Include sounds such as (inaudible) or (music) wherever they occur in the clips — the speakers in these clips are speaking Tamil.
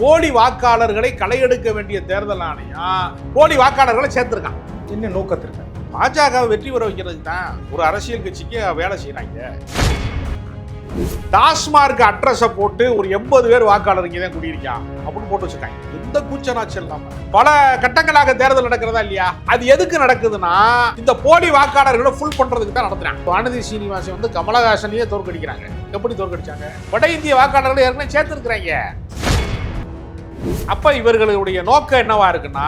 போலி வாக்காளர்களை களையெடுக்க வேண்டிய தேர்தல் ஆணையம் போலி வாக்காளர்களை சேர்த்திருக்கான். என்ன நோக்கத்திற்கு? பாஜக வெற்றி பெற வைக்கிறதுக்கு தான் ஒரு அரசியல் கட்சிக்கு வேலை செய்யறாங்க டாஸ்மார்க் அட்ரஸ போட்டு ஒரு எண்பது பேர் வாக்காளர் இங்கே தான் குடியிருக்கான் அப்படின்னு போட்டு வச்சிருக்காங்க. எந்த கூச்சநாச்சல் இல்லாம. பல கட்டங்களாக தேர்தல் நடக்கிறதா இல்லையா? அது எதுக்கு நடக்குதுன்னா இந்த போலி வாக்காளர்களை ஃபுல் பண்றதுக்கு தான் நடத்துறாங்க. வானதி சீனிவாசன் வந்து கமலஹாசனையே தோற்கடிக்கிறாங்க. எப்படி தோற்கடிச்சாங்க? வட இந்திய வாக்காளர்களை ஏற்கனவே சேர்த்திருக்கிறாங்க. அப்ப இவர்களுடைய நோக்கம் என்னவா இருக்குன்னா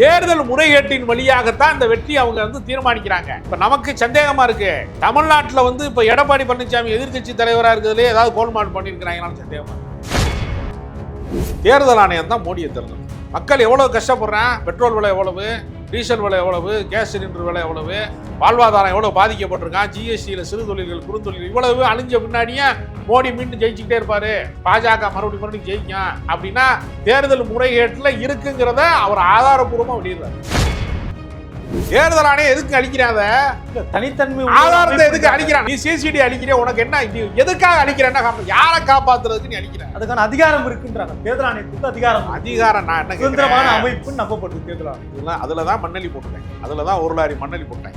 தேர்தல் முறைகேட்டின் வழியாகத்தான் இந்த வெற்றி அவங்க வந்து தீர்மானிக்கிறாங்க. இப்ப நமக்கு சந்தேகமா இருக்கு. தமிழ்நாட்டில் வந்து இப்ப எடப்பாடி பழனிசாமி எதிர்க்கட்சி தலைவரா இருக்கிறதுலே ஏதாவது கோல்மால் பண்ணிருக்கிறாங்களான்னு சந்தேகமா தேர்தல் ஆணையம் தான் மோடியை தேர்ந்தது மக்கள் எவ்வளவு கஷ்டப்படுறான்? பெட்ரோல் விலை எவ்வளவு? டீசல் விலை எவ்வளவு? கேஸ் சிலிண்டர் விலை எவ்வளவு? வாழ்வாதாரம் எவ்வளவு பாதிக்கப்பட்டிருக்கான்? ஜிஎஸ்டியில் சிறு தொழில்கள் குறுந்தொழில் இவ்வளவு அழிஞ்ச பின்னாடியே மோடி மீண்டும் ஜெயிச்சுக்கிட்டே இருப்பாரு. பாஜக மறுபடியும் மறுபடியும் ஜெயிக்கும். அப்படின்னா தேர்தல் முறைகேட்டில் இருக்குங்கிறத அவர் ஆதாரபூர்வமாக வெளியிடுறாரு. தேர்தல் ஆணையம் எதுக்கு அழிக்கிறாத? தனித்தன்மை ஆதாரத்தை எதுக்கு அழிக்கிறான்? நீ சிசிடி அழிக்கிற உனக்கு என்ன? எதுக்காக அழிக்கிறேன்னா காரணம்? யாரை காப்பாத்துறதுக்கு நீ அழிக்கிற? அதுக்கான அதிகாரம் இருக்குன்றாங்க தேர்தல் ஆணையத்துக்கு அதிகாரம். அதிகாரம் நான் என்ன சுதந்திரமான கேட்கிறேன்? அமைப்பு நம்பப்படுது தேர்தல் ஆணையம். அதுல தான் மண்ணலி போட்டுட்டேன் அதுல தான் ஒரு லாரி மண்ணலி போட்டேன்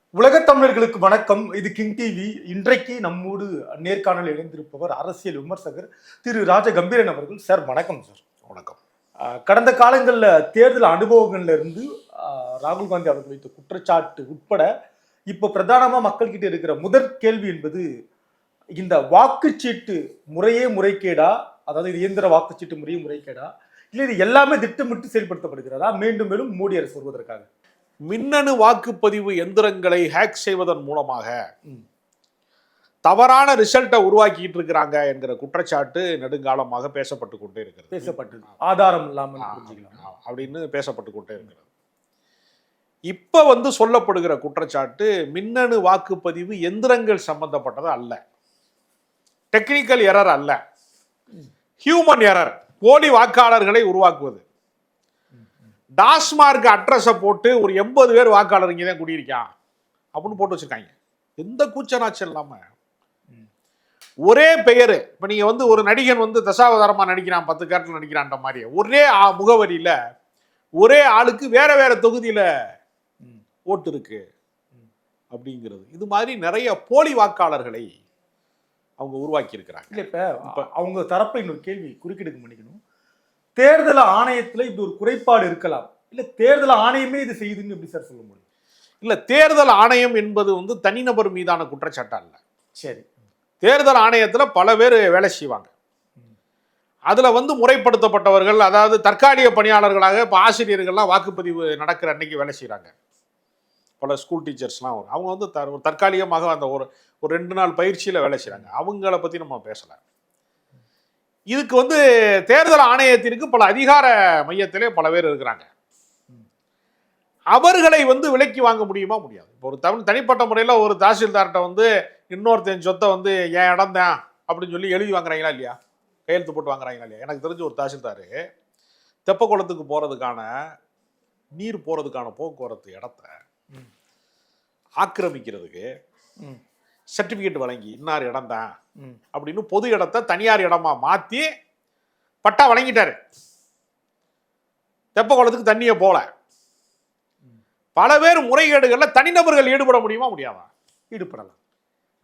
உலகத் தமிழர்களுக்கு வணக்கம். இது கிங் டிவி இன்றைக்கு நம்மோடு நேர்காணல் இணைந்திருப்பவர் அரசியல் விமர்சகர் திரு ராஜ கம்பீரன் அவர்கள். சார் வணக்கம் சார். வணக்கம். கடந்த காலங்களில் தேர்தல் அனுபவங்கள்ல இருந்து ஆஹ் ராகுல் காந்தி அவர்கள் வைத்த குற்றச்சாட்டு உட்பட இப்போ பிரதானமா மக்கள்கிட்ட இருக்கிற முதற் கேள்வி என்பது இந்த வாக்குச்சீட்டு முறையே முறைகேடா? அதாவது இது இயந்திர வாக்குச்சீட்டு முறையே முறைகேடா? இல்லை இது எல்லாமே திட்டமிட்டு செயல்படுத்தப்படுகிறதா? மீண்டும் மேலும் மோடி அரசு வருவதற்காக. மின்னணு வாக்குப்பதிவு எந்திரங்களை ஹேக் செய்வதன் மூலமாக. தவறான ரிசல்ட்டை உருவாக்கிட்டு இருக்கிறாங்க என்கிற குற்றச்சாட்டு நெடுங்காலமாக பேசப்பட்டு கொண்டே இருக்கிறது. பேசப்பட்டது ஆதாரம் இல்லாமல் அப்படின்னு பேசப்பட்டு கொண்டே இருக்கிறது. இப்ப வந்து சொல்லப்படுகிற குற்றச்சாட்டு மின்னணு வாக்குப்பதிவு எந்திரங்கள் சம்பந்தப்பட்டது அல்ல. டெக்னிக்கல் எரர் அல்ல. ஹியூமன் எரர் போலி வாக்காளர்களை உருவாக்குவது. டாஸ்மார்க் அட்ரஸை போட்டு ஒரு எண்பது பேர் வாக்காளர் இங்கே தான் குடியிருக்கான். அப்படின்னு போட்டு வச்சிருக்காங்க. எந்த கூச்சநாச்சல் இல்லாம. ஒரே பெயர். இப்போ நீங்கள் வந்து ஒரு நடிகன் வந்து தசாவதாரமாக நடிக்கிறான் பத்து கேரக்டர் நடிக்கிறான்ற மாதிரி. ஒரே முகவரியில ஒரே ஆளுக்கு வேற வேற தொகுதியில. ஓட்டு இருக்கு. அப்படிங்கிறது. இது மாதிரி நிறைய போலி வாக்காளர்களை அவங்க உருவாக்கி இருக்கிறாங்க இல்ல இப்ப இப்ப அவங்க தரப்புல இன்னொரு கேள்வி குறுக்கிடுக்க பண்ணிக்கணும். தேர்தல் ஆணையத்துல இப்படி ஒரு குறைபாடு இருக்கலாம். இல்ல தேர்தல் ஆணையமே இது செய்யுதுன்னு எப்படி சார் சொல்ல முடியும்? இல்ல தேர்தல் ஆணையம் என்பது வந்து தனிநபர் மீதான குற்றச்சாட்டு அல்ல சரி. தேர்தல் ஆணையத்துல பல பேர் வேலை செய்வாங்க. அதுல வந்து முறைப்படுத்தப்பட்டவர்கள் அதாவது தற்காலிக பணியாளர்களாக இப்போ ஆசிரியர்கள்லாம் வாக்குப்பதிவு நடக்கிற அன்னைக்கு வேலை செய்கிறாங்க பல ஸ்கூல் டீச்சர்ஸ்லாம் வரும் அவங்க வந்து ஒரு தற்காலிகமாக அந்த ஒரு ஒரு ரெண்டு நாள் பயிற்சியில் வேலை செய்கிறாங்க அவங்கள பற்றி நம்ம பேசலை. இதுக்கு வந்து தேர்தல் ஆணையத்திற்கு பல அதிகார மையத்திலே பல பேர் இருக்கிறாங்க. அவர்களை வந்து விலைக்கு வாங்க முடியுமா முடியாது. இப்போ ஒரு தமிழ் தனிப்பட்ட முறையில் ஒரு தாசில்தார்கிட்ட வந்து இன்னொருத்தன் சொத்தை வந்து என் இடம் தான் அப்படின்னு சொல்லி எழுதி வாங்குறாங்களா இல்லையா? கையெழுத்து போட்டு வாங்குறாங்களா இல்லையா? எனக்கு தெரிஞ்ச ஒரு தாசில்தார் தெப்பக்குளத்துக்கு போகிறதுக்கான நீர் போகிறதுக்கான போக்குவரத்து இடத்த. ஆக்கிரமிக்கிறதுக்கு சர்டிஃபிகேட் வழங்கி இன்னார் இடம் தான். அப்படின்னு பொது இடத்த தனியார் இடமா மாற்றி பட்டா வழங்கிட்டாரு. தெப்பக்குளத்துக்கு தண்ணியே போல. பல பேர் முறைகேடுகளில் தனிநபர்கள் ஈடுபட முடியுமா முடியாதா? ஈடுபடலாம்.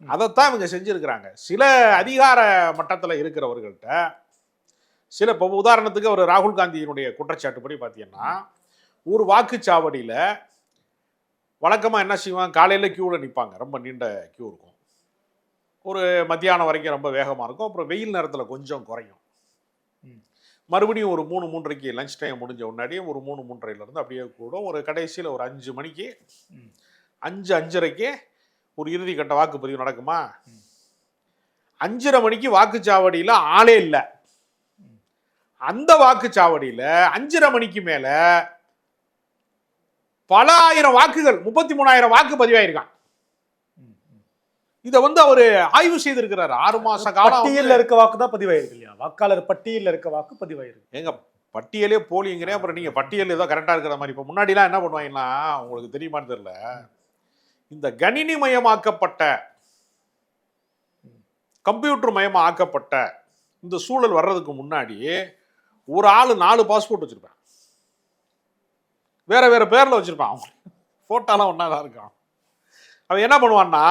அதைத்தான் இவங்க செஞ்சிருக்கிறாங்க. சில அதிகார மட்டத்தில் இருக்கிறவர்கள்ட்ட சில இப்போ உதாரணத்துக்கு ஒரு ராகுல் காந்தியினுடைய குற்றச்சாட்டுப்படி பார்த்தீங்கன்னா ஒரு வாக்குச்சாவடியில் வழக்கமாக என்ன செய்வாங்க? காலையில் க்யூவில் நிற்பாங்க ரொம்ப நீண்ட க்யூ இருக்கும். ஒரு மத்தியானம் வரைக்கும் ரொம்ப வேகமாக இருக்கும். அப்புறம் வெயில் நேரத்தில் கொஞ்சம் குறையும். மறுபடியும் ஒரு மூணு மூன்றரைக்கு லஞ்ச் டைம் முடிஞ்ச முன்னாடியே ஒரு மூணு மூன்றரைலேருந்து அப்படியே கூடும். ஒரு கடைசியில் ஒரு அஞ்சு மணிக்கு. அஞ்சு அஞ்சரைக்கு ஒரு இறுதி கட்ட வாக்குப்பதிவு நடக்குமா? அஞ்சரை மணிக்கு வாக்குச்சாவடியில் ஆளே இல்லை. அந்த வாக்குச்சாவடியில அஞ்சரை மணிக்கு மேல பல ஆயிரம் வாக்குகள் முப்பத்தி மூணாயிரம் வாக்கு பதிவாயிருக்கான் இதை வந்து அவரு ஆய்வு செய்திருக்கிறார். ஆறு மாச காலம் பட்டியல்ல இருக்க வாக்கு தான் பதிவாயிருக்கு இல்லையா? வாக்காளர் பட்டியல்ல இருக்க வாக்கு பதிவாயிருக்கு. எங்க பட்டியலே போலிங்கிறேன். அப்புறம் நீங்க பட்டியல் ஏதோ கரெக்டா இருக்கிற மாதிரி. இப்ப முன்னாடிலாம் என்ன பண்ணுவாங்கன்னா உங்களுக்கு தெரியுமான்னு தெரியல. இந்த கணினி மயமாக்கப்பட்ட கம்ப்யூட்டர் மயமா ஆக்கப்பட்ட இந்த சூழல் வர்றதுக்கு முன்னாடி ஒரு ஆளு நாலு பாஸ்போர்ட் வச்சிருப்பான். வேற வேற பேர்ல வச்சிருப்பான். அவன். போட்டோலாம் ஒன்றா தான் இருக்கான். அவன் என்ன பண்ணுவான்னா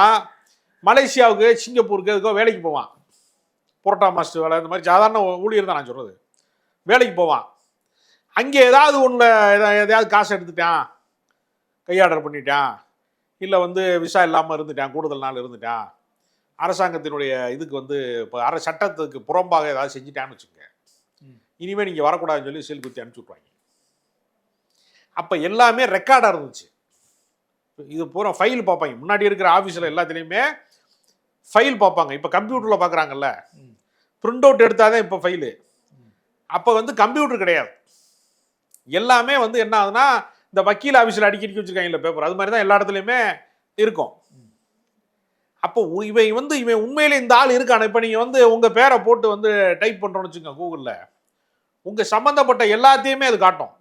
மலேசியாவுக்கு சிங்கப்பூருக்கு எதுக்கோ வேலைக்கு போவான். புரோட்டா மாஸ்டர் வேலை இந்த மாதிரி சாதாரண ஊழியர் தான் நான் சொல்றது. வேலைக்கு போவான். அங்கே ஏதாவது ஒன்றில் எதையாவது காசு எடுத்துட்டான் கை ஆர்டர் பண்ணிட்டான் இல்லை வந்து விசா இல்லாமல் இருந்துட்டான் கூடுதல் நாள் இருந்துட்டான் அரசாங்கத்தினுடைய இதுக்கு வந்து இப்போ அர சட்டத்துக்கு புறம்பாக ஏதாவது செஞ்சுட்டான்னு வச்சுக்கோங்க. இனிமேல் நீங்கள் வரக்கூடாதுன்னு சொல்லி சீல் குத்தி அனுப்பிச்சி விட்ருவாங்க அப்போ எல்லாமே ரெக்கார்டாக இருந்துச்சு. இது பூரா ஃபைல் பார்ப்பாங்க. முன்னாடி இருக்கிற ஆஃபீஸில் எல்லாத்துலேயுமே ஃபைல் பார்ப்பாங்க. இப்போ கம்ப்யூட்டரில் பார்க்குறாங்கல்ல. பிரிண்ட் அவுட் எடுத்தால் தான் இப்போ ஃபைலு அப்போ வந்து கம்ப்யூட்டர் கிடையாது. எல்லாமே வந்து என்ன ஆகுதுன்னா இந்த வக்கீல் ஆஃபீஸில் அடிக்கடி வச்சிருக்காங்கல்ல பேப்பர் அது மாதிரி தான் எல்லா இடத்துலையுமே இருக்கும். அப்போ இவன் வந்து இவன் உண்மையிலே இந்த ஆள் இருக்கான. இப்போ நீங்கள் வந்து உங்கள் பேரை போட்டு வந்து டைப் பண்ணுறோன்னு வச்சுக்கோங்க கூகுளில் உங்கள் சம்மந்தப்பட்ட எல்லாத்தையுமே அது காட்டும்.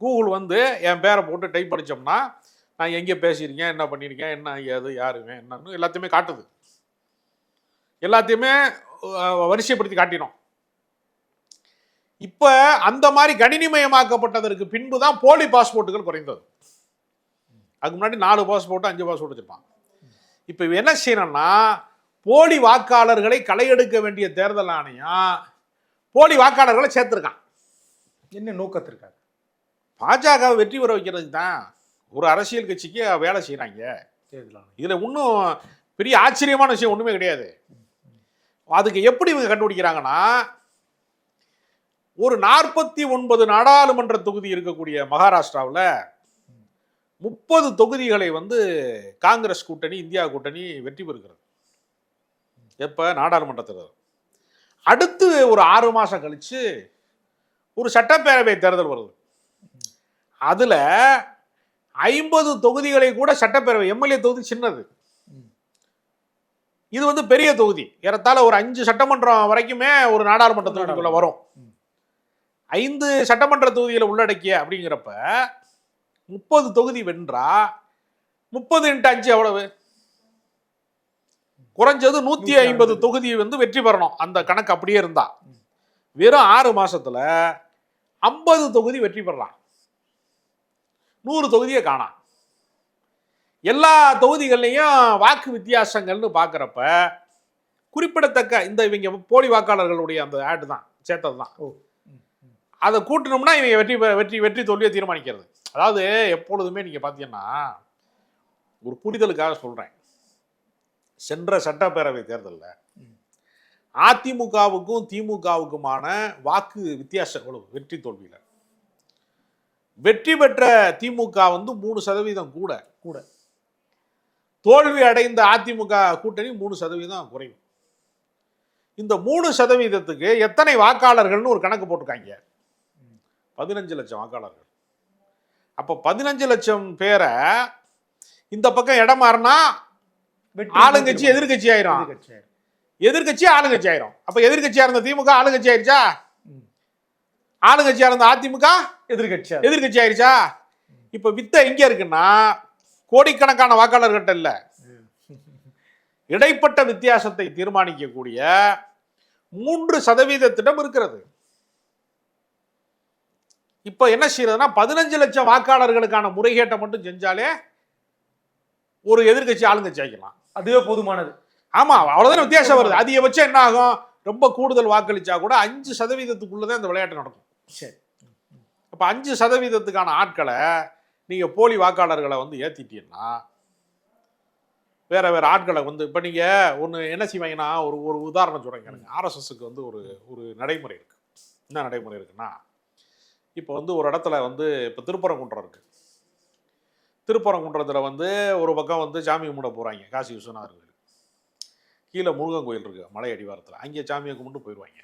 கூகுள் வந்து என் பேரை போட்டு டைப் படித்தோம்னா நான் எங்கே பேசியிருக்கேன் என்ன பண்ணியிருக்கேன் என்ன ஏது யாருங்க என்னன்னு எல்லாத்தையுமே காட்டுது. எல்லாத்தையுமே வரிசைப்படுத்தி காட்டினோம். இப்ப அந்த மாதிரி கணினிமயமாக்கப்பட்டதற்கு பின்பு தான் போலி பாஸ்போர்ட்டுகள் குறைந்தது. அதுக்கு முன்னாடி நாலு பாஸ்போர்ட் அஞ்சு பாஸ்போர்ட் வச்சிருப்பான். இப்ப என்ன செய்யணும்னா போலி வாக்காளர்களை களையெடுக்க வேண்டிய தேர்தல் ஆணையம் போலி வாக்காளர்களை சேர்த்திருக்கான். என்ன நோக்கத்திற்காக? பாஜக வெற்றி பெற வைக்கிறதுக்கு தான் ஒரு அரசியல் கட்சிக்கு வேலை செய்கிறாங்க இதில் இன்னும் பெரிய ஆச்சரியமான விஷயம் ஒன்றுமே கிடையாது. அதுக்கு எப்படி இவங்க கண்டுபிடிக்கிறாங்கன்னா ஒரு நாற்பத்தி ஒன்பது நாடாளுமன்ற தொகுதி இருக்கக்கூடிய மகாராஷ்டிராவில் முப்பது தொகுதிகளை வந்து காங்கிரஸ் கூட்டணி இந்தியா கூட்டணி வெற்றி பெறுகிறது. எப்போ? நாடாளுமன்ற தேர்தல். அடுத்து ஒரு ஆறு மாதம் கழிச்சு ஒரு சட்டப்பேரவை தேர்தல் வருது. அதில் ஐம்பது தொகுதிகளை கூட சட்டப்பேரவை எம்எல்ஏ தொகுதி சின்னது. இது வந்து பெரிய தொகுதி. ஏறத்தாழ ஒரு அஞ்சு சட்டமன்றம் வரைக்குமே ஒரு நாடாளுமன்ற தொகுதிக்குள்ள வரும். ஐந்து சட்டமன்ற தொகுதிகளை உள்ளடக்கிய அப்படிங்கிறப்ப முப்பது தொகுதி வென்றா முப்பது இன்ட்டு அஞ்சு எவ்வளவு? குறைஞ்சது நூத்தி ஐம்பது. தொகுதி வந்து வெற்றி பெறணும். அந்த கணக்கு அப்படியே இருந்தா. வெறும் ஆறு மாசத்துல ஐம்பது தொகுதி வெற்றி பெறலாம். நூறு தொகுதியை காணாம். எல்லா தொகுதிகள்லையும் வாக்கு வித்தியாசங்கள்னு பார்க்குறப்ப குறிப்பிடத்தக்க இந்த இவங்க போலி வாக்காளர்களுடைய அந்த ஆடு தான் சேர்த்தது தான். அதை கூட்டணும்னா இவங்க வெற்றி வெற்றி வெற்றி தோல்வியை தீர்மானிக்கிறது. அதாவது எப்பொழுதுமே நீங்கள் பார்த்தீங்கன்னா ஒரு புரிதலுக்காக சொல்கிறேன் சென்ற சட்டப்பேரவை தேர்தலில் அதிமுகவுக்கும் திமுகவுக்குமான வாக்கு வித்தியாசம் எவ்வளவு வெற்றி தோல்வியில். வெற்றி பெற்ற திமுக வந்து மூணு சதவீதம் கூட. கூட. தோல்வி அடைந்த அதிமுக கூட்டணி மூணு சதவீதம் குறையும். இந்த மூணு சதவீதத்துக்கு எத்தனை வாக்காளர்கள்னு ஒரு கணக்கு போட்டிருக்காங்க. பதினஞ்சு லட்சம் வாக்காளர்கள். அப்போ பதினஞ்சு லட்சம் பேரை இந்த பக்கம் இடம் மாறினா ஆளுங்கட்சி எதிர்கட்சி ஆயிரும். எதிர்கட்சி ஆளுங்கட்சி ஆயிரும். அப்ப எதிர்கட்சியா இருந்த திமுக ஆளுங்கட்சி ஆயிருச்சா? ம். ஆளுங்கட்சியா இருந்த அதிமுக எதிர்க்கட்சி ஆயிரும். எதிர்கட்சி ஆயிருச்சா? இப்ப வித்த எங்க இருக்குன்னா கோடிக்கணக்கான வாக்காளர்கிட்ட இல்ல. இடைப்பட்ட வித்தியாசத்தை தீர்மானிக்கக்கூடிய மூன்று சதவீதத்திடம் இருக்கிறது. இப்ப என்ன செய்யறதுன்னா பதினஞ்சு லட்சம் வாக்காளர்களுக்கான முறைகேட்டை மட்டும் செஞ்சாலே ஒரு எதிர்க்கட்சி ஆளுங்கட்சி ஆக்கலாம் அதுவே போதுமானது. ஆமா அவ்வளவுதானே வித்தியாசம் வருது. அதிகபட்சம் என்ன ஆகும்? ரொம்ப கூடுதல் வாக்களிச்சா கூட அஞ்சு சதவீதத்துக்குள்ளதான் இந்த விளையாட்டு நடக்கும். சரி. அப்போ அஞ்சு சதவீதத்துக்கான ஆட்களை நீங்கள் போலி வாக்காளர்களை வந்து ஏற்றிட்டீங்கன்னா வேறு வேறு ஆட்களை வந்து இப்போ நீங்கள் ஒன்று என்ன செய்வாங்கன்னா ஒரு ஒரு உதாரணம் சொல்றேன் எனக்கு ஆர்எஸ்எஸ்க்கு வந்து ஒரு ஒரு நடைமுறை இருக்குது என்ன நடைமுறை இருக்குன்னா இப்போ வந்து ஒரு இடத்துல வந்து இப்போ திருப்பரங்குன்றம் இருக்குது திருப்பரங்குன்றத்தில் வந்து ஒரு பக்கம் வந்து சாமி கும்பிட போகிறாங்க காசி விஸ்வநாதர் கோயில். கீழே முருகன் கோயில் இருக்குது மலை அடிவாரத்தில். அங்கே சாமியை கும்பிட்டு போயிடுவாங்க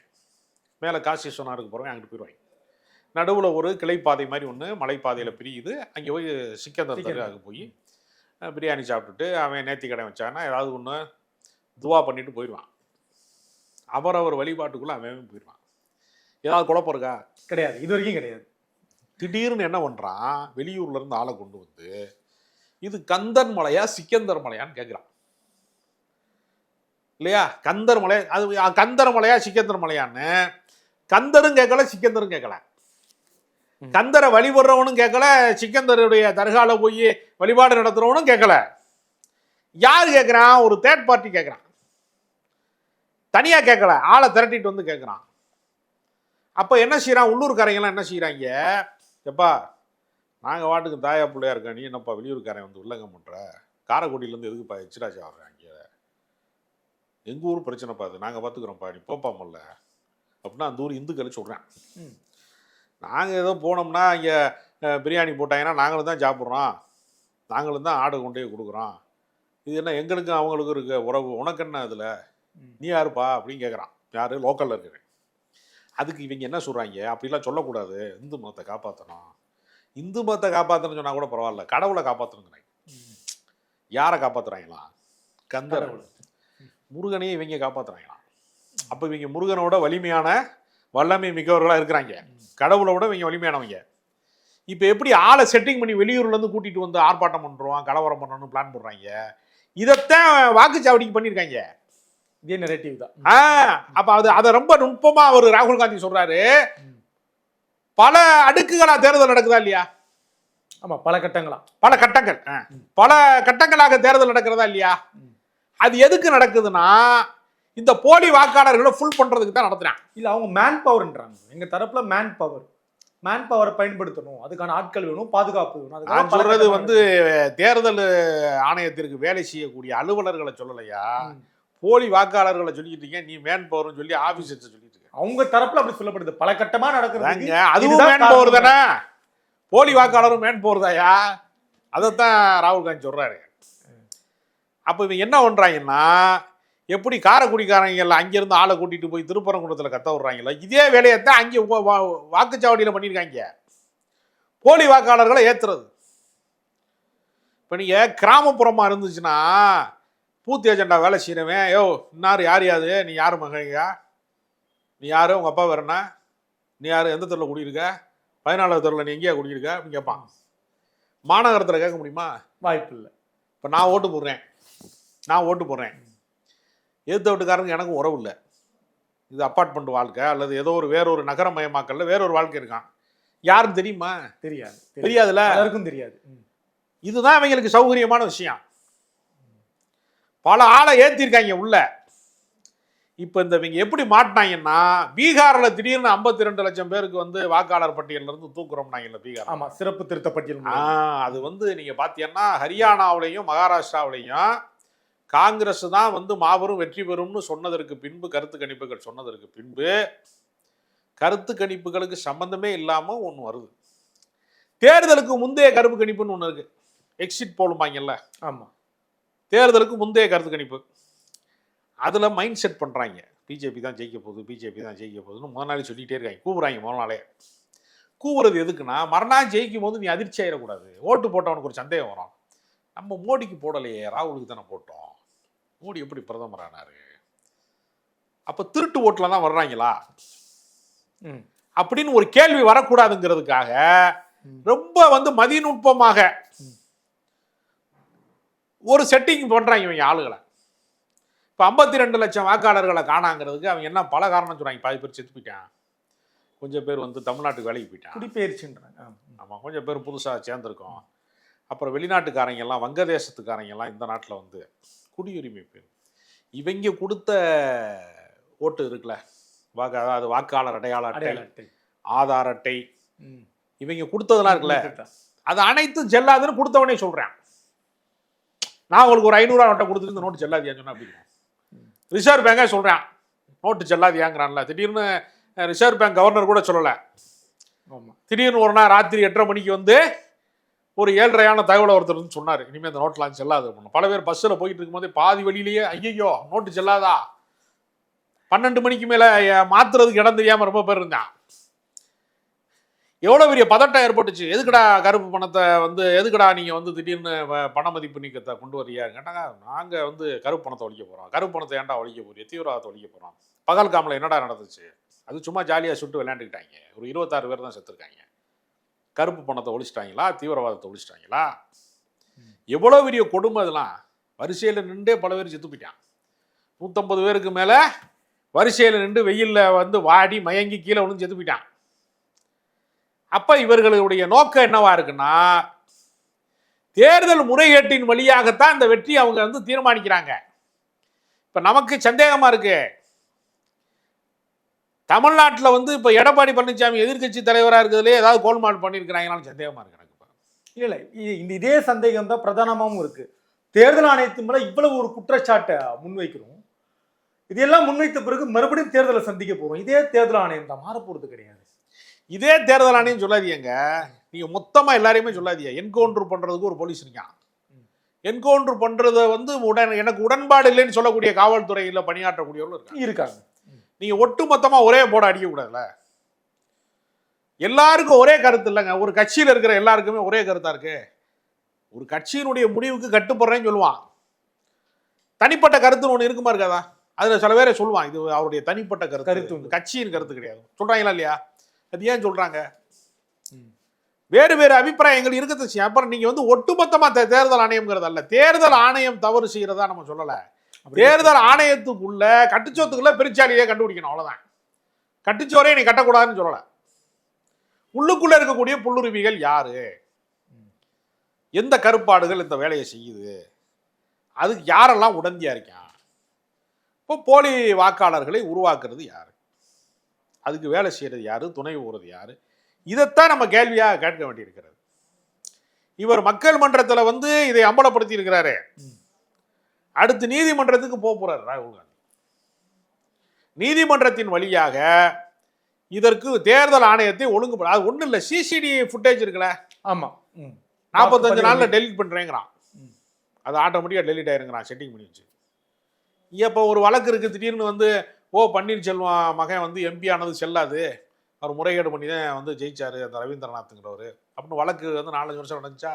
மேலே காசி விஸ்வநாதருக்கு போகிறவங்க அங்கிட்டு போயிடுவாங்க நடுவில் ஒரு கிளைப்பாதை மாதிரி ஒன்று மலைப்பாதையில் பிரியுது. அங்கே போய் சிக்கந்தர். தர்காவுக்கு போய் பிரியாணி சாப்பிட்டுட்டு அவன் நேர்த்தி கடை வச்சான்னா ஏதாவது ஒன்று துவா பண்ணிட்டு போயிடுவான் அவரவர் வழிபாட்டுக்குள்ளே அவன் போயிடுவான் ஏதாவது குழப்பம் இருக்கா? கிடையாது. இது வரைக்கும் கிடையாது. திடீர்னு என்ன பண்ணுறான் வெளியூர்ல இருந்து ஆளை கொண்டு வந்து இது கந்தன் மலையா சிக்கந்தர் மலையான்னு கேட்குறான் இல்லையா? கந்தர் மலை அது கந்தர் மலையா சிக்கந்தர் மலையான்னு கந்தரும் கேட்கல சிக்கந்தரும் கேட்கல. கந்தரை வழிபடுறவனும் கேட்கல சிக்கந்தருடைய தர்கால போய் வழிபாடு நடத்துறவனும் கேட்கல. யார் கேட்குறான் ஒரு தேர்ட் பார்ட்டி கேட்குறான். தனியாக கேட்கல ஆளை திரட்டிட்டு வந்து கேட்குறான். அப்போ என்ன செய்கிறான் உள்ளூர்காரங்கெல்லாம் என்ன செய்கிறாங்க எப்பா நாங்கள் வாட்டுக்கு தாயா பிள்ளையா இருக்கா நீ என்னப்பா வெளியூர்காரன் வந்து உள்ளங்க பண்ணுற காரைக்குடியிலேருந்து எதுக்குப்பா எச்சிராஜா வர்றாங்க எங்கள் ஊர் பிரச்சனைப்பா அது நாங்கள் பார்த்துக்குறோம்ப்பா நீ போப்பா அப்படின்னா அந்த ஊர் இந்துக்களை சொல்கிறேன் ம். நாங்கள் ஏதோ போனோம்னா இங்கே பிரியாணி போட்டாங்கன்னா நாங்களும் தான் சாப்பிட்றோம். நாங்களும் தான் ஆடை கொண்டே கொடுக்குறோம். இது என்ன எங்களுக்கும் அவங்களுக்கும் இருக்க உறவு உனக்கு என்ன அதில். நீ யாருப்பா? அப்படின்னு கேட்குறான். யார்? லோக்கலில் இருக்கிறேன் அதுக்கு இவங்க என்ன சொல்கிறாங்க அப்படிலாம் சொல்லக்கூடாது. இந்து மதத்தை காப்பாற்றணும் இந்து மதத்தை காப்பாற்றணும்னு சொன்னால் கூட பரவாயில்ல. கடவுளை காப்பாற்றணுங்கிறாங்க யாரை காப்பாற்றுறாங்களாம் கந்தர். கடவுள். முருகனையும் இவங்க காப்பாற்றுறாங்களாம் அப்போ இவங்க முருகனோட வலிமையான வல்லமை மிக்கவர்களாக இருக்கிறாங்க. கடவுளை விட இவங்க வலிமையானவங்க. இப்போ எப்படி ஆளை செட்டிங் பண்ணி வெளியூர்லேருந்து கூட்டிகிட்டு வந்து ஆர்ப்பாட்டம் பண்ணுறோம் கலவரம் பண்ணணும்னு பிளான் போடுறாங்க? இதைத்தான் வாக்குச்சாவடிக்கு பண்ணியிருக்காங்க. இதே நெரேட்டிவ் தான். ஆ அப்ப அது அதை ரொம்ப நுட்பமா அவர் ராகுல் காந்தி சொல்றாரு. ம். பல அடுக்குகளா தேர்தல் நடக்குதா இல்லையா? ஆமா பல கட்டங்களா. பல கட்டங்கள். பல கட்டங்களாக தேர்தல் நடக்கிறதா இல்லையா. அது எதுக்கு நடக்குதுன்னா இந்த போலி வாக்காளர்களை ஃபுல் பண்றதுக்கு தான் நடத்துறான் இல்ல அவங்க மேன் பவர்ன்றாங்க எங்க தரப்புல மேன் பவர் மேன் பவரை பயன்படுத்தணும். அதுக்கான ஆட்கள் வேணும் பாதுகாப்பு வேணும். நான் சொல்றது வந்து தேர்தல் ஆணையத்திற்கு வேலை செய்யக்கூடிய அலுவலர்களை சொல்லலையா. போலி வாக்காளர்களை சொல்லிட்டு இருக்கீங்க நீ மேன் பவர்னு சொல்லி ஆபீசர்ஸ் சொல்லிட்டு இருக்க. அவங்க தரப்புல அப்படி சொல்லப்படுது. பல கட்டமா நடக்கிறது அதாங்க, அதுவும் மேன் பவர் தானே? போலி வாக்காளரும் மேன் பவர் தாயா? அதைத்தான் ராகுல் காந்தி சொல்றாரு. அப்ப இவங்க என்ன பண்றாங்கன்னா எப்படி காரைக்குடிக்காரங்க எல்லாம் அங்கிருந்து ஆளை கூட்டிட்டு போய் திருப்பரங்குன்றத்துல கத்த விடுறாங்களோ இதே வேலையைத்தான் அங்கே வாக்குச்சாவடியில பண்ணியிருக்காங்க. போலி வாக்காளர்களை ஏத்துறது. இப்போ நீங்க கிராமப்புறமா இருந்துச்சுன்னா பூத் ஏஜெண்டா வேலை செய்யறவன் யோ இன்னார் யார் யாது? நீ யார் மகயா நீ யாரு? உங்க அப்பா வேறனா நீ யாரு? எந்த தெருவில் குடியிருக்க? பதினாலாவது தெருவில் நீ எங்கேயா குடியிருக்க? அப்படின்னு கேட்பான். மாநகரத்தில் கேட்க முடியுமா? வாய்ப்பு இல்ல இப்போ நான் ஓட்டு போடுறேன். நான் ஓட்டு போடுறேன். எதிர்த்த வீட்டுக்காரங்க எனக்கும் உறவு இல்லை. இது அப்பார்ட்மெண்ட் வாழ்க்கை அல்லது ஏதோ ஒரு வேற ஒரு நகரமயமாக்கல்ல வேற ஒரு வாழ்க்கை இருக்கான். யாருன்னு தெரியுமா? தெரியாது. தெரியாதுல்ல? எல்லாருக்கும் தெரியாது. இதுதான் இவங்களுக்கு சௌகரியமான விஷயம். பல ஆளை ஏத்திருக்காங்க உள்ள. இப்போ இந்த இவங்க எப்படி மாட்டினாங்கன்னா பீகார்ல திடீர்னு 52 ரெண்டு லட்சம் பேருக்கு வந்து வாக்காளர் பட்டியல்ல இருந்து தூக்குறோம்னாங்கல்ல பீகார் ஆமா சிறப்பு திருத்த பட்டியல் ஆ, அது வந்து நீங்க பாத்தீங்கன்னா ஹரியானாவிலையும் மகாராஷ்டிராவிலையும் காங்கிரஸ் தான் வந்து மாபெரும் வெற்றி பெறும்னு சொன்னதற்கு பின்பு கருத்து கணிப்புகள் சொன்னதற்கு பின்பு கருத்து கணிப்புகளுக்கு சம்பந்தமே இல்லாம ஒன்று வருது. தேர்தலுக்கு முந்தைய கருப்பு கணிப்புன்னு ஒன்று இருக்கு. எக்ஸிட் போலுமாங்கல்ல ஆமா. தேர்தலுக்கு முந்தைய கருத்து கணிப்பு. அதுல மைண்ட் செட் பண்றாங்க. பிஜேபி தான் ஜெயிக்க போகுது பிஜேபி தான் ஜெயிக்க போகுதுன்னு முதல் நாளே சொல்லிட்டே இருக்காங்க. கூவுறாங்க முதல் நாளே கூவுறது எதுக்குன்னா மறுநாள் ஜெயிக்கும் போது நீ அதிர்ச்சி ஆயிடக்கூடாது. ஓட்டு போட்டவனுக்கு ஒரு சந்தேகம் வரும். நம்ம மோடிக்கு போடலையே ராகுலுக்கு தானே போட்டோம். மோடி எப்படி பிரதமர் ஆனாரு அப்ப திருட்டு ஓட்டுல தான் வர்றாங்களா. அப்படின்னு ஒரு கேள்வி வரக்கூடாதுங்கிறதுக்காக. ரொம்ப வந்து மதிநுட்பமாக. ஒரு செட்டிங் பண்றாங்க இவங்க ஆளுகளை. இப்போ ஐம்பத்தி ரெண்டு லட்சம் வாக்காளர்களை காணாங்கிறதுக்கு அவங்க என்ன பல காரணம் சொல்றாங்க. பாதி பேர் செத்து போயிட்டான். கொஞ்சம் பேர் வந்து தமிழ்நாட்டுக்கு வேலைக்கு போயிட்டான். ம். ஆமாம் கொஞ்சம் பேர் புதுசாக சேர்ந்துருக்கோம். அப்புறம் வெளிநாட்டுக்காரங்க எல்லாம் வங்கதேசத்துக்காரங்க எல்லாம் இந்த நாட்டில் வந்து குடியுரிமை பேர் இவங்க கொடுத்த ஓட்டு இருக்குல்ல வாக்கு அதாவது வாக்காளர் அடையாள அட்டை ஆதார் அட்டை. இவங்க கொடுத்ததெல்லாம் இருக்குல்ல. அது அனைத்தும் செல்லாதுன்னு கொடுத்தவனே சொல்றேன். நான் உங்களுக்கு ஒரு ஐநூறுரூவா நோட்டை கொடுத்துட்டு இந்த நோட்டு செல்லாதியான்னு சொன்னா அப்படி ரிசர்வ் பேங்கே சொல்றேன் நோட்டு செல்லாதியாங்கிறான்ல. திடீர்னு ரிசர்வ் பேங்க் கவர்னர் கூட சொல்லலை. திடீர்னு ஒரு நாள் ராத்திரி எட்டரை மணிக்கு வந்து ஒரு ஏழ்றையான தகவலை ஒருத்தர் வந்து சொன்னார். இனிமேல் இந்த நோட்லாம் செல்லாது அப்படின்னு. பல பேர் பஸ்ஸில் போயிட்டு இருக்கும்போதே பாதி வழியிலேயே ஐயையோ நோட்டு செல்லாதா? பன்னெண்டு மணிக்கு மேலே மாத்துறதுக்கு இடம் தெரியாமல் ரொம்ப பேர் இருந்தான் எவ்வளோ பெரிய பதட்டம் ஏற்பட்டுச்சு. எதுக்குடா கருப்பு பணத்தை வந்து எதுக்குடா நீங்கள் வந்து திடீர்னு பண மதிப்பு நீக்கத்தை கொண்டு வரியா கேட்டாங்க நாங்கள் வந்து கருப்பு பணத்தை ஒழிக்க போகிறோம் கருப்பு பணத்தை ஏன்டா ஒழிக்க போறீங்க? தீவிரவாதத்தை ஒழிக்க போகிறோம் பகல் காமில் என்னடா நடந்துச்சு? அது சும்மா ஜாலியாக சுட்டு விளையாண்டுக்கிட்டாங்க. ஒரு இருபத்தாறு பேர் தான் செத்துருக்காங்க. கருப்பு பணத்தை ஒழிச்சிட்டாங்களா? தீவிரவாதத்தை ஒழிச்சிட்டாங்களா? எவ்வளோ பெரிய கொடுமை அதெல்லாம் வரிசையில் நின்றே பல பேர் செத்து போயிட்டான் நூற்றம்பது பேருக்கு மேலே வரிசையில் நின்று வெயிலில் வந்து வாடி மயங்கி கீழே விழுந்து செத்து போயிட்டான் அப்போ இவர்களுடைய நோக்கம் என்னவா இருக்குன்னா தேர்தல் முறைகேட்டின் வழியாகத்தான் இந்த வெற்றி அவங்க வந்து தீர்மானிக்கிறாங்க. இப்போ நமக்கு சந்தேகமாக இருக்குது தமிழ்நாட்டில் வந்து இப்போ எடப்பாடி பழனிசாமி எதிர்க்கட்சி தலைவராக இருக்கிறதுலே ஏதாவது கோல்மால் பண்ணியிருக்கிறாங்களான்னு சந்தேகமா இருக்கு எனக்கு இப்போ. இல்ல இந்த இதே சந்தேகம் தான் பிரதானமாவும் இருக்கு. தேர்தல் ஆணையத்தின் மேல இவ்வளவு ஒரு குற்றச்சாட்டை முன்வைக்கிறோம். இதெல்லாம் முன்வைத்த பிறகு மறுபடியும் தேர்தலை சந்திக்க போறோம். இதே தேர்தல் ஆணையம் தான். மாற போறது கிடையாது. இதே தேர்தல் ஆணையம் சொல்லாதீங்க. நீங்க மொத்தமா எல்லாரையுமே சொல்லாதீங்க. என்கவுண்டர் பண்றதுக்கு ஒரு போலீஸ் இருக்கான். என்கவுண்டர் பண்றத வந்து உடன் எனக்கு உடன்பாடு இல்லைன்னு சொல்லக்கூடிய காவல்துறையில பணியாற்றக்கூடியவர்களும் இருக்காங்க. இருக்காங்க. நீங்க ஒட்டு மொத்தமா ஒரே போர்டு அடிக்க கூடாதுல்ல எல்லாருக்கும் ஒரே கருத்து இல்லைங்க. ஒரு கட்சியில இருக்கிற எல்லாருக்குமே ஒரே கருத்தா இருக்கு. ஒரு கட்சியினுடைய முடிவுக்கு கட்டுப்படுறேன்னு சொல்லுவான். தனிப்பட்ட கருத்துன்னு ஒன்று இருக்குமா இருக்காதா? அதுல சில பேரை சொல்லுவான் இது அவருடைய தனிப்பட்ட கருத்து. கருத்து. கட்சியின் கருத்து கிடையாது. சொல்றாங்களா இல்லையா? அது ஏன் சொல்றாங்க? வேறு வேறு அபிப்பிராயங்கள் இருக்கத்தான் செய்யும் அப்புறம் நீங்க வந்து ஒட்டுமொத்தமா தே- தேர்தல் ஆணையம்ங்கிறது அல்ல. தேர்தல் ஆணையம் தவறு செய்யறதா நம்ம சொல்லல. தேர்தல் ஆணையத்துக்குள்ள கட்டுச்சோத்துக்குள்ள பெருச்சாலியே கண்டுபிடிக்கணும் அவ்வளவுதான். கட்டுச்சோரே நீ கட்டக்கூடாதுன்னு சொல்லல. உள்ளுக்குள்ள இருக்கக்கூடிய புல்லுருவிகள் யாரு? எந்த கருப்பாடுகள் இந்த வேலையை செய்யுது? அதுக்கு யாரெல்லாம் உடந்தியா இருக்கான் இப்போ போலி வாக்காளர்களை உருவாக்குறது யாரு? அதுக்கு வேலை செய்யறது யாரு? துணை போகிறது யாரு? இதைத்தான் நம்ம கேள்வியாக கேட்க வேண்டியிருக்கிறது. இவர் மக்கள் மன்றத்தில் வந்து இதை அம்பலப்படுத்தி இருக்கிறாரு அடுத்து நீதிமன்றத்துக்கு போக போறாரு ராகுல் காந்தி. நீதிமன்றத்தின் வழியாக இதற்கு தேர்தல் ஆணையத்தை ஒழுங்குபட அது ஒன்றும் இல்லை சிசிடி ஃபுட்டேஜ் இருக்குல்ல? ஆமா. ம். நாற்பத்தஞ்சு நாளில். டெலிட் பண்ணுறேங்கிறான் அது ஆட்டோமேட்டிக்காக டெலிட் ஆயிருங்கிறான் செட்டிங் பண்ணி வச்சு. இப்போ ஒரு வழக்கு இருக்குது திடீர்னு வந்து ஓ பன்னீர்செல்வம் மகன் வந்து எம்பி ஆனது செல்லாது. அவர் முறைகேடு பண்ணி தான் வந்து ஜெயிச்சாரு அந்த ரவீந்திரநாத்துங்கிறவர் அப்படின்னு வழக்கு வந்து நாலஞ்சு வருஷம் நடந்துச்சா?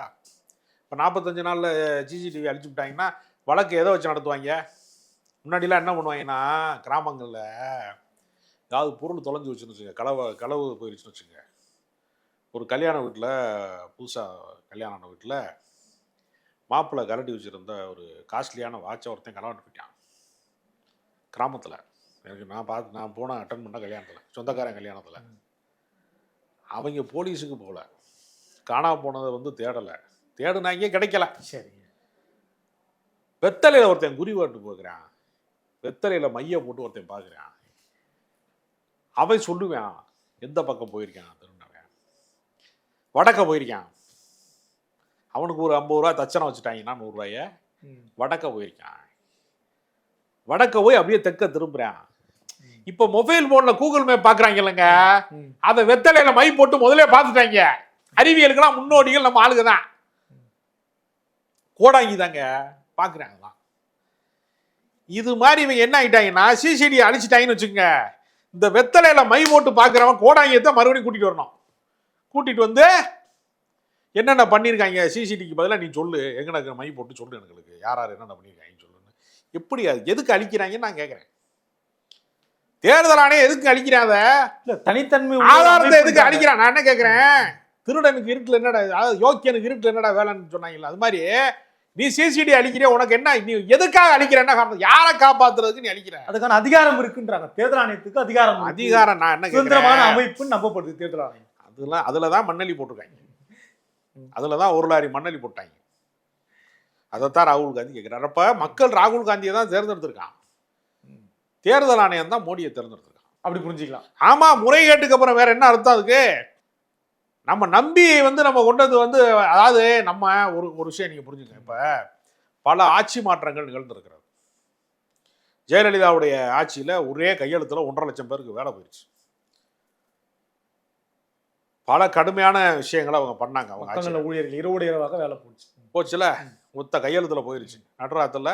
இப்போ நாற்பத்தஞ்சு நாளில் சிசிடிவி அழிச்சு விட்டாங்கன்னா வழக்கு எதை வச்சு நடத்துவாங்க? முன்னாடிலாம் என்ன பண்ணுவாங்கன்னா கிராமங்களில் ஏதாவது பொருள் தொலைஞ்சு வச்சுன்னு வச்சுங்க களவு களவு போயிருச்சுன்னு வச்சுங்க ஒரு கல்யாண வீட்டில் புதுசாக கல்யாணம் வீட்டில் மாப்பிள்ளை கரண்டி வச்சுருந்த ஒரு காஸ்ட்லியான வாட்சை ஒருத்தன் களவாண்டு போயிட்டான். கிராமத்தில். எனக்கு நான் பார்த்து நான் போனேன் அட்டன் பண்ண கல்யாணத்தில். சொந்தக்காரன் கல்யாணத்தில். அவங்க போலீஸுக்கு போகல. காணாம போனதை வந்து தேடலை. தேடுனாங்க கிடைக்கல. சரி. வெத்தலையில் ஒருத்தன் குறி வாட்டு போகிறான் வெத்தலையில் மைய போட்டு ஒருத்தன் பார்க்குறான். அவன் சொல்லுவான் எந்த பக்கம் போயிருக்கான்? திருநவன் வடக்க போயிருக்கான். அவனுக்கு ஒரு ஐம்பது ரூபா தச்சனை வச்சுட்டாங்கன்னா நூறுரூவாய. வடக்க போயிருக்கான். வடக்க போய் அப்படியே தெற்க திரும்புறான். இப்போ மொபைல் போன்ல கூகுள் மேப் பார்க்குறாங்க இல்லைங்க. அதை வெத்தலையில மை போட்டு முதல்ல பார்த்துட்டாங்க. அறிவியலுக்கெல்லாம் முன்னோடிகள் நம்ம ஆளுங்க தான். கோடாங்கி தாங்க. பார்க்குறாங்க தான் இது மாதிரி இவங்க என்ன ஆயிட்டாங்கன்னா சிசிடி அழிச்சிட்டாங்கன்னு வச்சுக்கோங்க. இந்த வெத்தலையில மை போட்டு பார்க்குறவன் கோடாங்கியத்தை மறுபடியும் கூட்டிட்டு வரணும். கூட்டிட்டு வந்து என்னென்ன பண்ணியிருக்காங்க சிசிடிக்கு பதிலாக நீ சொல்லு. எங்கன மை போட்டு சொல்லு எங்களுக்கு யார் யார் என்னென்ன பண்ணியிருக்காங்கன்னு சொல்லுன்னு. எப்படி அது எதுக்கு அழிக்கிறாங்கன்னு நான் கேட்குறேன் தேர்தல் ஆணையம் எதுக்கு அழிக்கிறாங்க இல்ல தனித்தன்மை ஆதாரத்தை எதுக்கு. அழிக்கிறான்? நான் என்ன கேட்குறேன் திருடனுக்கு இருட்டில் என்னடா அதாவது யோக்கியனுக்கு இருட்டில் என்னடா வேலைன்னு சொன்னாங்கல்ல அது மாதிரி நீ சிசிடி அழிக்கிறிய? உனக்கு என்ன? நீ எதுக்காக அழிக்கிற என்ன காரணம்? யாரை காப்பாத்துறதுக்கு நீ அழிக்கிற? அதுக்கான அதிகாரம் இருக்குன்றாங்க. தேர்தல் ஆணையத்துக்கு அதிகாரம். அதிகாரம் நான் என்ன சுதந்திரமான அமைப்புன்னு நம்பப்படுது தேர்தல் ஆணையம். அதெல்லாம் அதில் தான் மண்ணலி போட்டிருக்காங்க. அதில் தான் ஒரு லாரி மண்ணலி போட்டாங்க. அதைத்தான் ராகுல் காந்தி கேட்குறாரு அப்போ மக்கள் ராகுல் காந்தியை தான் தேர்ந்தெடுத்திருக்கான். தேர்தல் ஆணையம் தான் மோடியை தேர்ந்தெடுத்திருக்கான். அப்படி புரிஞ்சுக்கலாம். ஆமா முறைகேட்டுக்கு அப்புறம் வேற என்ன அர்த்தம் அதுக்கு? நம்ம நம்பி வந்து நம்ம கொண்டது வந்து அதாவது நம்ம ஒரு ஒரு விஷயம் நீங்க புரிஞ்சுங்க இப்ப பல ஆட்சி மாற்றங்கள் நிகழ்ந்திருக்கிறது. ஜெயலலிதாவுடைய ஆட்சியில ஒரே கையெழுத்துல ஒன்றரை லட்சம் பேருக்கு வேலை போயிடுச்சு பல கடுமையான விஷயங்களை அவங்க பண்ணாங்க. அவங்க ஊழியர்கள் இரவோடு இரவாக வேலை போச்சு. போச்சுல? மொத்த கையெழுத்துல போயிருச்சு. நடுராத்துல.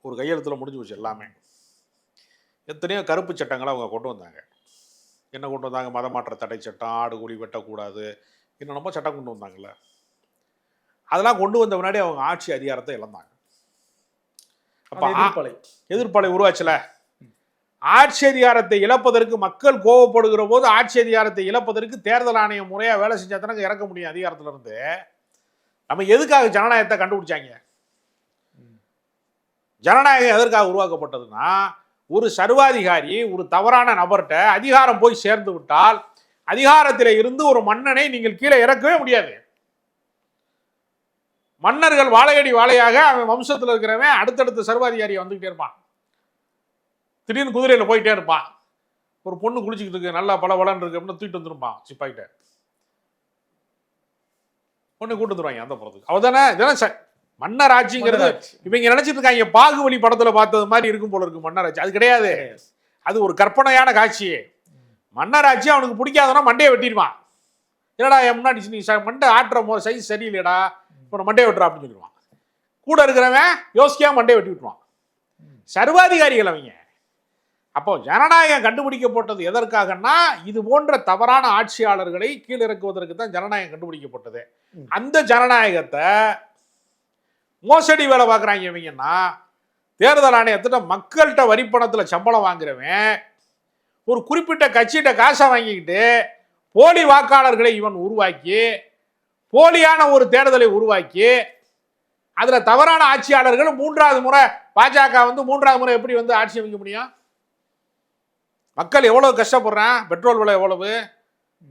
ஒரு கையெழுத்துல முடிஞ்சு போச்சு எல்லாமே. எத்தனையோ கருப்பு சட்டங்களை அவங்க கொண்டு வந்தாங்க. என்ன கொண்டு வந்தாங்க? மதமாற்ற தடை சட்டம் ஆடு கூலி வெட்டக்கூடாது இன்னும் நம்ம சட்டம் கொண்டு வந்தாங்கல்ல. அதெல்லாம் கொண்டு வந்த முன்னாடி அவங்க ஆட்சி அதிகாரத்தை இழந்தாங்க. அப்போ எதிர்ப்பலை. எதிர்ப்பலை உருவாச்சுல? ஆட்சி அதிகாரத்தை இழப்பதற்கு மக்கள் கோவப்படுகிற போது ஆட்சி அதிகாரத்தை இழப்பதற்கு தேர்தல் ஆணையம் முறையாக வேலை செஞ்சா தானே இறக்க முடியும் அதிகாரத்துல இருந்து. நம்ம எதுக்காக ஜனநாயகத்தை கண்டுபிடிச்சாங்க? ஜனநாயகம் எதற்காக உருவாக்கப்பட்டதுன்னா ஒரு சர்வாதிகாரி ஒரு தவறான நபர்கிட்ட அதிகாரம் போய் சேர்ந்து விட்டால் அதிகாரத்தில் இருந்து ஒரு மன்னனை நீங்கள் கீழே இறக்கவே முடியாது. மன்னர்கள் வாழையடி வாழையாக அவன் வம்சத்தில் இருக்கிறவன் அடுத்தடுத்த சர்வாதிகாரியை வந்துகிட்டே இருப்பான். திடீர்னு குதிரையில் போயிட்டே இருப்பான். ஒரு பொண்ணு குளிச்சுக்கிட்டு இருக்கு நல்லா பல பலன் இருக்கு அப்படின்னு தூக்கிட்டு வந்துருப்பான் சிப்பாய்கிட்ட. பொண்ணு கூட்டு வந்துருவாங்க அந்த புறத்துக்கு. அவதானே? இதெல்லாம் ச- மன்னர் ஆட்சிங்கிறது மன்னராட்சி. இவங்க நினைச்சிட்டு இருக்காங்க பாகுபலி படத்துல பார்த்தது மாதிரி இருக்கும் போல இருக்கு மன்னராட்சி. அது கிடையாது. அது ஒரு கற்பனையான காட்சி மன்னராட்சி அவனுக்கு பிடிக்காதனா மண்டையை வெட்டிடுவான். என்னடா என் முன்னாடி நீ மண்டை ஆட்டுற மோ சைஸ் சரியில்லைடா இப்போ மண்டையை வெட்டுறா அப்படின்னு சொல்லிடுவான். கூட இருக்கிறவன் யோசிக்காம மண்டையை வெட்டி விட்டுருவான். சர்வாதிகாரிகள் அவங்க. அப்போ ஜனநாயகம் கண்டுபிடிக்கப்பட்டது எதற்காகன்னா இது போன்ற தவறான ஆட்சியாளர்களை கீழிறக்குவதற்கு தான் ஜனநாயகம் கண்டுபிடிக்கப்பட்டது. அந்த ஜனநாயகத்தை மோசடி வேலை பார்க்குறாங்க இவங்கன்னா. தேர்தல் ஆணையத்திட்ட மக்கள்கிட்ட வரிப்பணத்தில் சம்பளம் வாங்குறவன் ஒரு குறிப்பிட்ட கட்சிகிட்ட காசை வாங்கிக்கிட்டு போலி வாக்காளர்களை இவன் உருவாக்கி போலியான ஒரு தேர்தலை உருவாக்கி அதில் தவறான ஆட்சியாளர்கள் மூன்றாவது முறை பாஜக வந்து மூன்றாவது முறை எப்படி வந்து ஆட்சி அமைக்க முடியும்? மக்கள் எவ்வளோ கஷ்டப்படுறான்? பெட்ரோல் விலை எவ்வளவு?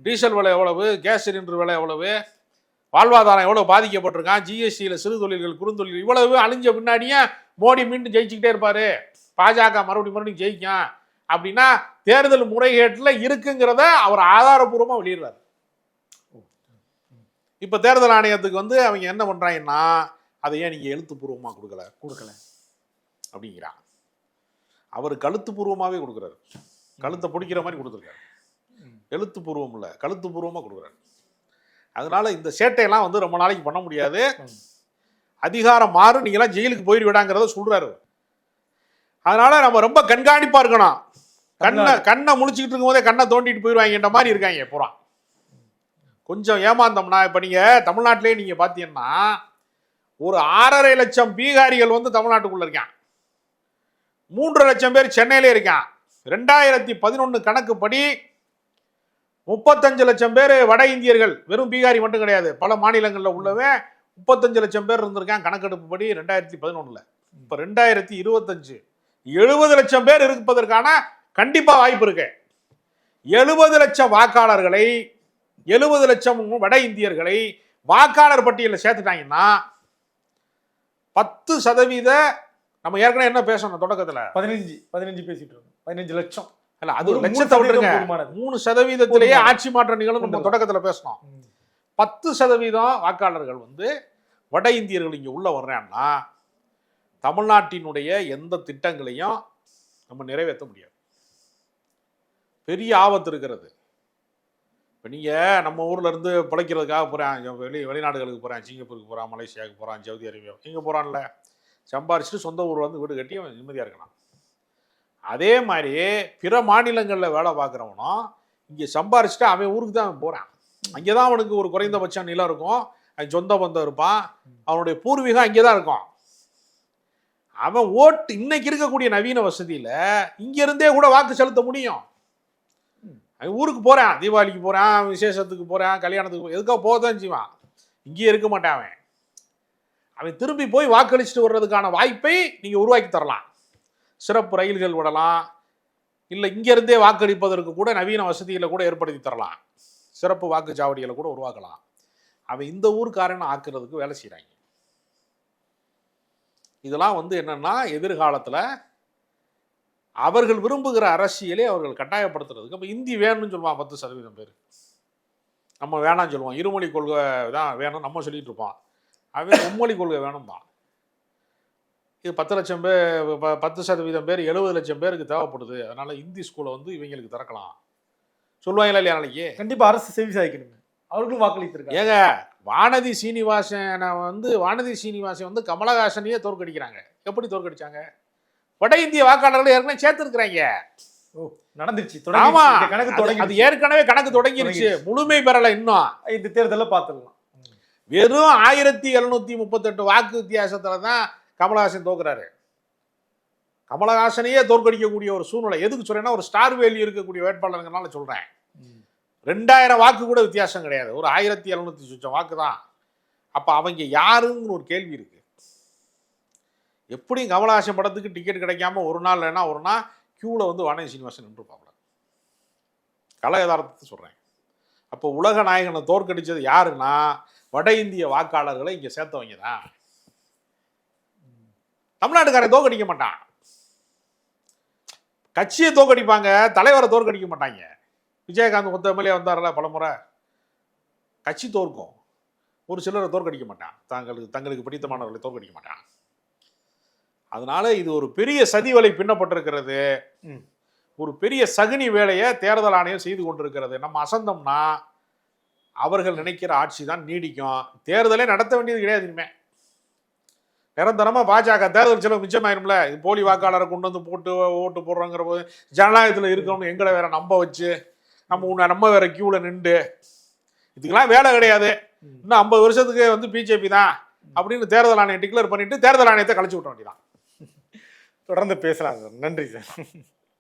டீசல் விலை எவ்வளவு? கேஸ் சிலிண்டர் விலை எவ்வளவு? வாழ்வாதாரம் எவ்வளோ பாதிக்கப்பட்டிருக்கான்? ஜிஎஸ்டியில் சிறு தொழில்கள் குறுந்தொழில் இவ்வளவு அழிஞ்ச பின்னாடியே மோடி மீண்டும் ஜெயிச்சுக்கிட்டே இருப்பாரு. பாஜக மறுபடியும் மறுபடியும் ஜெயிக்கும். அப்படின்னா தேர்தல் முறைகேட்டில் இருக்குங்கிறத அவர் ஆதாரபூர்வமாக வெளியிடுறாரு இப்போ தேர்தல் ஆணையத்துக்கு வந்து அவங்க என்ன பண்ணுறாங்கன்னா அதை ஏன் நீங்கள் எழுத்துப்பூர்வமாக கொடுக்கல? கொடுக்கல. அப்படிங்கிறான் அவர் கழுத்துப்பூர்வமாகவே கொடுக்குறாரு. கழுத்தை பிடிக்கிற மாதிரி கொடுத்துருக்காரு. எழுத்துப்பூர்வம் இல்லை கழுத்துப்பூர்வமாக கொடுக்குறாரு. அதனால இந்த சேட்டையெல்லாம் வந்து ரொம்ப நாளைக்கு பண்ண முடியாது. அதிகாரம் மாறும் நீங்களாம் ஜெயிலுக்கு போயிடுவிடாங்கிறத சொல்றாரு. அதனால நம்ம ரொம்ப கண்காணிப்பா இருக்கணும். கண்ணை. கண்ணை முழிச்சுக்கிட்டு இருக்கும்போதே கண்ணை தோண்டிட்டு போயிடுவாங்கன்ற மாதிரி இருக்காங்க பூரா கொஞ்சம் ஏமாந்தோம்னா இப்போ நீங்க தமிழ்நாட்டிலே நீங்க பார்த்தீங்கன்னா ஒரு ஆறரை லட்சம் பீகாரிகள் வந்து தமிழ்நாட்டுக்குள்ள இருக்கான் மூன்று லட்சம் பேர் சென்னையிலே இருக்கான் ரெண்டாயிரத்தி பதினொன்று கணக்குப்படி முப்பத்தஞ்சு லட்சம் பேர் வட இந்தியர்கள் வெறும் பீகாரி மட்டும் கிடையாது. பல மாநிலங்களில் உள்ளவன் முப்பத்தஞ்சு லட்சம் பேர் இருந்திருக்கான். கணக்கெடுப்பு படி ரெண்டாயிரத்தி பதினொன்றில் இப்போ ரெண்டாயிரத்தி இருபத்தஞ்சு. எழுபது லட்சம் பேர் இருப்பதற்கான கண்டிப்பாக வாய்ப்பு இருக்கு. எழுபது லட்சம் வாக்காளர்களை எழுபது லட்சம் வட இந்தியர்களை வாக்காளர் பட்டியலில் சேர்த்துட்டாங்கன்னா பத்து சதவீத நம்ம ஏற்கனவே என்ன பேசணும் தொடக்கத்தில்? பதினஞ்சு பதினஞ்சு பேசிட்டு இருக்கோம். பதினஞ்சு லட்சம். இல்ல அது லட்சத்தை விட்டுருங்க. மூணு சதவீதத்திலேயே. ஆட்சி மாற்ற நிகழும் நம்ம. தொடக்கத்துல பேசணும். பத்து சதவீதம் வாக்காளர்கள் வந்து வட இந்தியர்கள் இங்க உள்ள வர்றாங்கன்னா தமிழ்நாட்டினுடைய எந்த திட்டங்களையும் நம்ம நிறைவேற்ற முடியாது. பெரிய ஆபத்து இருக்கிறது. இப்போ நீங்கள் நம்ம ஊர்ல இருந்து பிழைக்கிறதுக்காக போகிறேன் வெளி வெளிநாடுகளுக்கு போகிறேன் சிங்கப்பூருக்கு போகிறான் மலேசியாவுக்கு போகிறான் சவுதி அரேபியா இங்கே போகிறான்ல சம்பாரிச்சுட்டு சொந்த ஊர்ல வந்து வீடு கட்டி நிம்மதியாக இருக்கலாம். அதே மாதிரி பிற மாநிலங்களில் வேலை பார்க்குறவனும் இங்கே சம்பாரிச்சுட்டு அவன் ஊருக்கு தான் அவன் போகிறான் அங்கே தான் அவனுக்கு ஒரு குறைந்தபட்ச நிலம் இருக்கும். அவன் சொந்த பந்தம் இருப்பான். அவனுடைய பூர்வீகம் அங்கே தான் இருக்கும். அவன் ஓட்டு இன்னைக்கு இருக்கக்கூடிய நவீன வசதியில் இங்கேருந்தே கூட வாக்கு செலுத்த முடியும். அவன் ஊருக்கு போகிறான் தீபாவளிக்கு போகிறான் விசேஷத்துக்கு போகிறான் கல்யாணத்துக்கு எதுக்காக போக தான் செய்வான். இங்கேயே இருக்க மாட்டான் அவன். அவன் திரும்பி போய் வாக்களிச்சுட்டு வர்றதுக்கான வாய்ப்பை நீங்கள் உருவாக்கி தரலாம். சிறப்பு ரயில்கள் விடலாம். இல்லை இங்கேருந்தே வாக்களிப்பதற்கு கூட நவீன வசதிகளை கூட ஏற்படுத்தி தரலாம். சிறப்பு வாக்குச்சாவடிகளை கூட உருவாக்கலாம். அவன் இந்த ஊருக்காரனை ஆக்குறதுக்கு வேலை செய்கிறாங்க இதெல்லாம் வந்து என்னென்னா எதிர்காலத்தில் அவர்கள் விரும்புகிற அரசியலே அவர்கள் கட்டாயப்படுத்துறதுக்கு அப்போ இந்தி வேணும்னு சொல்லுவான் பத்து சதவீதம் பேர். நம்ம வேணாம்னு சொல்லுவோம். இருமொழி கொள்கை தான் வேணும். நம்ம சொல்லிகிட்டு இருப்போம். அவன் மும்மொழி கொள்கை வேணும்பான். இது பத்து லட்சம் பேர் பத்து சதவீதம் பேர் எழுபது லட்சம் பேருக்கு தேவைப்படுது. அதனால இந்தி ஸ்கூலை வந்து இவங்களுக்கு திறக்கலாம். சொல்லுவாங்களா இல்லையா நாளைக்கு? கண்டிப்பா அரசு செவி சாய்க்கணுங்க. அவர்களும் வாக்களித்திருக்காங்க. ஏங்க வானதி சீனிவாசனை வந்து வானதி சீனிவாசன் வந்து கமலஹாசனையே தோற்கடிக்கிறாங்க. எப்படி தோற்கடிச்சாங்க? வட இந்திய வாக்காளர்களை ஏற்கனவே சேர்த்துருக்குறாங்க. ஓ நடந்துருச்சு. ஆமா. தொடங்கி கணக்கு அது- அது தொடங்கி ஏற்கனவே கணக்கு தொடங்கிருச்சு. தொடங்கிருச்சு. முழுமை பெறல இன்னும். இந்த தேர்தலில் பார்த்துடலாம். வெறும் ஆயிரத்தி எழுநூத்தி முப்பத்தெட்டு வாக்கு வித்தியாசத்துல தான் கமலஹாசன் தோக்குறாரு. கமலஹாசனையே தோற்கடிக்கக்கூடிய ஒரு சூழ்நிலை. எதுக்கு சொல்றேன்னா ஒரு ஸ்டார் வேல்யூ இருக்கக்கூடிய வேட்பாளருங்கனால சொல்றேன். ரெண்டாயிரம் வாக்கு கூட வித்தியாசம் கிடையாது. ஒரு ஆயிரத்தி எழுநூத்தி சுச்சம் வாக்கு தான். அப்ப அவங்க யாருன்னு ஒரு கேள்வி இருக்கு. எப்படியும் கமலஹாசன் படத்துக்கு டிக்கெட் கிடைக்காம ஒரு நாள் இல்லைன்னா ஒரு நாள் கியூவில் வந்து வானதி சீனிவாசன் நின்றுப்பாப்புல. கலை யதார்த்தத்தை சொல்கிறேன் அப்போ உலக நாயகனை தோற்கடிச்சது யாருன்னா வட இந்திய வாக்காளர்களை இங்கே சேர்த்தவங்க தான். தமிழ்நாட்டுக்காரன் தோற்கடிக்க மாட்டான். கட்சியை தோற்கடிப்பாங்க தலைவரை தோற்கடிக்க மாட்டாங்க. விஜயகாந்த் மொத்த எம்எல்ஏ வந்தார்ல பலமுறை. கட்சி தோற்கும். ஒரு சிலரை தோற்கடிக்க மாட்டான். தங்களுக்கு தங்களுக்கு பிடித்தமானவர்களை தோற்கடிக்க மாட்டான். அதனால இது ஒரு பெரிய சதி வலை பின்னப்பட்டிருக்கிறது. ஒரு பெரிய சகுனி வேலையை தேர்தல் ஆணையம் செய்து கொண்டிருக்கிறது. நம்ம அசந்தம்னா அவர்கள் நினைக்கிற ஆட்சி தான் நீடிக்கும். தேர்தலே நடத்த வேண்டியது கிடையாது இனிமே. நிரந்தரமா பாஜக தேர்தல் செலவு மிச்சமாயிரும்ல. இது போலி வாக்காளரை கொண்டு வந்து போட்டு ஓட்டு போடுறோங்கிற போது ஜனநாயகத்துல இருக்கணும்னு எங்களை வேற நம்ப வச்சு நம்ம உன்னை நம்ம வேற கியூல நின்று இதுக்கெல்லாம் வேலை கிடையாது. இன்னும் ஐம்பது வருஷத்துக்கு வந்து பிஜேபி தான். அப்படின்னு தேர்தல் ஆணையம் டிக்ளேர் பண்ணிட்டு தேர்தல் ஆணையத்தை கழிச்சு விட்ட வேண்டியதான் (laughs) தொடர்ந்து பேசலாம் சார். நன்றி சார்.